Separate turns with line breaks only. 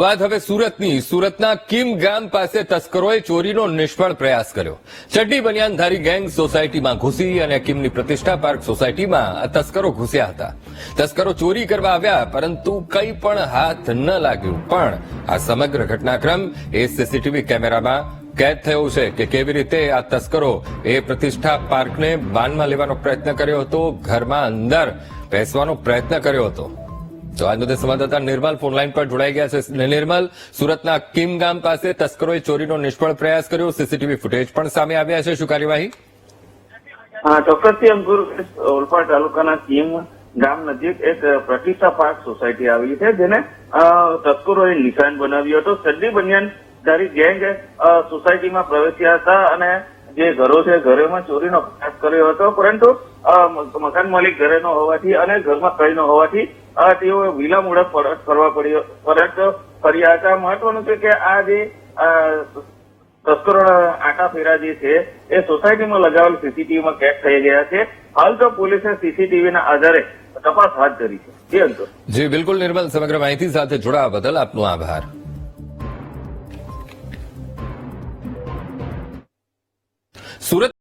વાત હવે સુરતની. સુરતના કિમ ગામ પાસે તસ્કરોએ ચોરીનો નિષ્ફળ પ્રયાસ કર્યો. ચડ્ડી બનિયાનધારી ગેંગ સોસાયટીમાં ઘૂસી અને કિમની પ્રતિષ્ઠા પાર્ક સોસાયટીમાં તસ્કરો ઘૂસ્યા હતા. તસ્કરો ચોરી કરવા આવ્યા, પરંતુ કંઈ પણ હાથ ન લાગ્યું. પણ આ સમગ્ર ઘટનાક્રમ એ સીસીટીવી કેમેરામાં કેદ થયો છે કે કેવી રીતે આ તસ્કરો એ પ્રતિષ્ઠા પાર્કને બાનમાં લેવાનો પ્રયત્ન કર્યો હતો, ઘરમાં અંદર બેસવાનો પ્રયત્ન કર્યો હતો. તો આજનો તે સંવાદદાતા નિર્મલ ફોનલાઈન પર જોડાઈ ગયા છે. નિર્મલ, સુરતના કિમ ગામ પાસે તસ્કરોએ ચોરીનો નિષ્ફળ પ્રયાસ કર્યો. સીસીટીવી ફૂટેજ પણ સામે આવ્યા છે. શું કાર્યવાહી?
ચોક્કસથી અંકુર ઓલપાડ તાલુકાના કીમ ગામ નજીક એક પ્રતિષ્ઠા પાર્ક સોસાયટી આવી છે, જેને તસ્કરોએ નિશાન બનાવ્યું હતું. સડ્ડી બનિયાનધારી ગેંગ સોસાયટીમાં પ્રવેશ્યા હતા અને જે ઘરો છે ઘરેમાં ચોરીનો પ્રયાસ કર્યો હતો પરંતુ મકાન માલિક ઘરે ન હોવાથી અને ઘરમાં કઈ ન હોવાથી અ, તેઓએ વિલા મુડક પરત કરવા પડ્યો. પરત ફર્યા હતા મહત્વનું છે કે આ જે તસ્કરોના આટા ફેરા જે છે એ સોસાયટીમાં લગાવેલ સીસીટીવીમાં કેદ થઈ ગયા છે. હાલ તો પોલીસે સીસીટીવીના આધારે તપાસ હાથ ધરી છે.
જી બિલકુલ નિર્મલ સમગ્ર માહિતી સાથે જોડાવા બદલ આપનો આભાર. સુરત